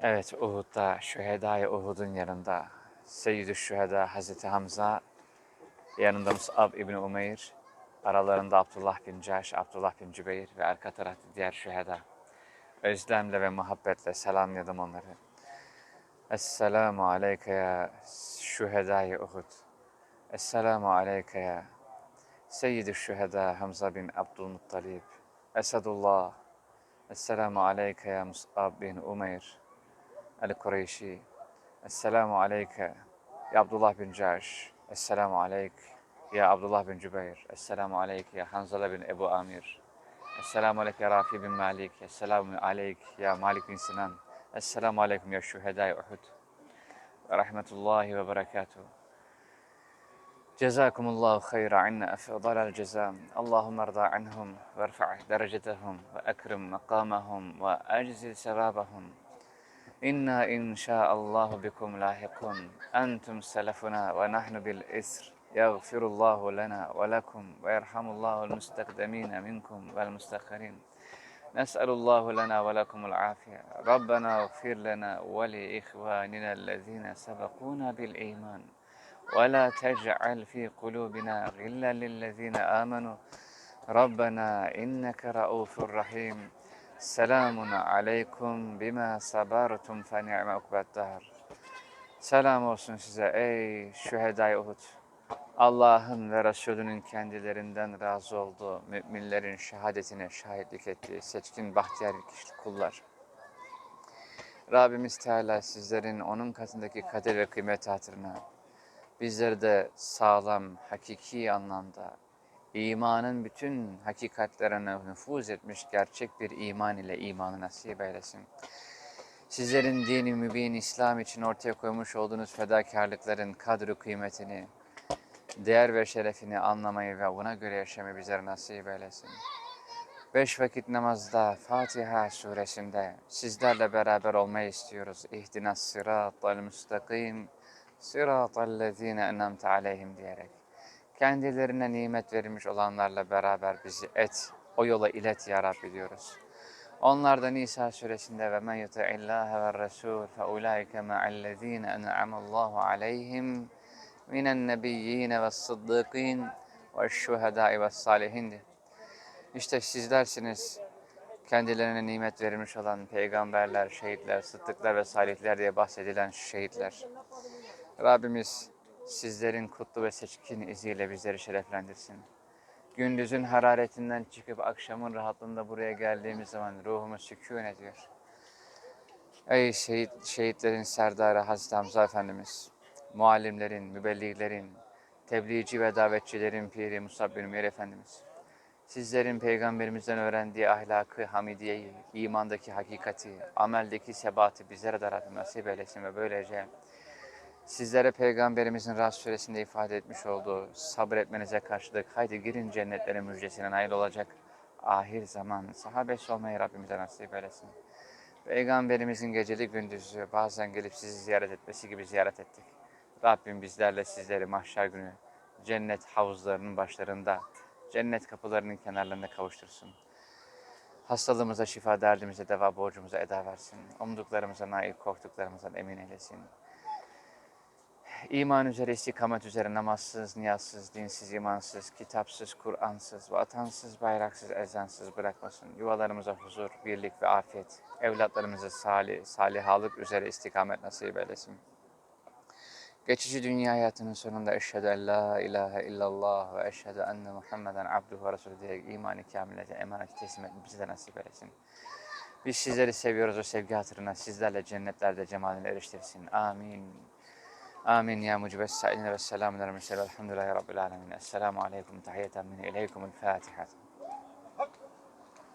Evet Uhud'da Şühedai Uhud'un yanında Seyyid-i Şüheda Hazreti Hamza yanında Mus'ab İbni Umeyr aralarında Abdullah bin Caş, Abdullah bin Cübeyr ve arka tarafta diğer şüheda. Özlemle ve muhabbetle selamladım onları. Esselamu aleyke ya şühedai Uhud. Esselamu aleyke ya Seyyid-i Şüheda Hamza bin Abdülmuttalib. Esadullah. Esselamu aleyke ya Mus'ab bin Umeyr. القريشي. السلام عليك يا عبد الله بن جاش السلام عليك يا عبد الله بن جبير. السلام عليك يا حنظلة بن أبو آمير. السلام عليك يا رافي بن مالك. السلام عليك يا مالك بن سنان. السلام عليكم يا شهداء أحد. ورحمة الله وبركاته. جزاكم الله خيرا. عنا أفضل الجزاء. اللهم ارضى عنهم وارفع درجتهم وأكرم مقامهم وأجزل سبابهم إنا إن شاء الله بكم لاحقون. أنتم سلفنا ونحن بالإسر. يغفر الله لنا ولكم ويرحم الله المستقدمين منكم والمستخرين. نسأل الله لنا ولكم العافية. ربنا اغفر لنا ولإخواننا الذين سبقونا بالإيمان. ولا تجعل في قلوبنا غلا للذين آمنوا. ربنا إنك رؤوف رحيم. Selamun aleykum bima sabartum fe ni'me ukbeddar. Selam olsun size ey şühedai Uhud. Allah'ın ve Resulünün kendilerinden razı olduğu müminlerin şehadetine şahitlik ettiği seçkin bahtiyar kişilik kullar. Rabbimiz Teala sizlerin onun katındaki kader ve kıymet hatırına bizleri de sağlam, hakiki anlamda imanın bütün hakikatlerine nüfuz etmiş gerçek bir iman ile imanı nasip eylesin. Sizlerin dini mübin İslam için ortaya koymuş olduğunuz fedakarlıkların kadru kıymetini, değer ve şerefini anlamayı ve buna göre yaşamayı bizlere nasip eylesin. Beş vakit namazda Fatiha suresinde sizlerle beraber olmayı istiyoruz. İhdinas sıratal müstakim, sıratal lezine enamte aleyhim diyerek. Kendilerine nimet verilmiş olanlarla beraber bizi et, o yola ilet ya Rabbi diyoruz. Onlardan İsa suresinde ve men yuti'illâhe ve resûl fe ulaike ma'allezîne en'amallahu aleyhim minen nebiyyîne ve sıddıkîn ve şuhedâi ve salihin. İşte sizlersiniz kendilerine nimet verilmiş olan peygamberler, şehitler, sıddıklar ve salihler diye bahsedilen şehitler. Rabbimiz sizlerin kutlu ve seçkin iziyle bizleri şereflendirsin. Gündüzün hararetinden çıkıp akşamın rahatlığında buraya geldiğimiz zaman ruhumuz sükun ediyor. Ey şehit, şehitlerin serdarı Hazreti Hamza Efendimiz, muallimlerin, mübelliglerin, tebliğci ve davetçilerin piri Musab bin Umeyr Efendimiz, sizlerin peygamberimizden öğrendiği ahlakı, hamidiyeyi, imandaki hakikati, ameldeki sebatı bizlere de Rabbim nasip eylesin ve böylece Sizlere Peygamberimizin Ras suresinde ifade etmiş olduğu sabretmenize karşılık haydi girin cennetlere müjdesine nail olacak ahir zaman sahabesi olmayı Rabbimize nasip eylesin. Peygamberimizin geceli gündüzü bazen gelip sizi ziyaret etmesi gibi ziyaret ettik. Rabbim bizlerle sizleri mahşer günü cennet havuzlarının başlarında, cennet kapılarının kenarlarında kavuştursun. Hastalığımıza şifa, derdimize deva, borcumuza eda versin. Umduklarımıza nail, korktuklarımızdan emin eylesin. İman üzere, istikamet üzere namazsız, niyazsız, dinsiz, imansız, kitapsız, Kur'ansız, vatansız, bayraksız, ezansız bırakmasın. Yuvalarımıza huzur, birlik ve afiyet, evlatlarımıza salih, salihalık üzere istikamet nasip eylesin. Geçici dünya hayatının sonunda eşhedü en la ilahe illallah ve eşhedü enne Muhammeden abduhu ve resulü diyerek imanı kamilete emanet teslim etmeyi bize de nasip eylesin. Biz sizleri seviyoruz o sevgi hatırına sizlerle cennetlerde cemaline eriştirsin. Amin. آمين يا مجيب السائلين والسلام على المرسلين والحمد لله رب العالمين. السلام عليكم تحية من إليكم الفاتحة.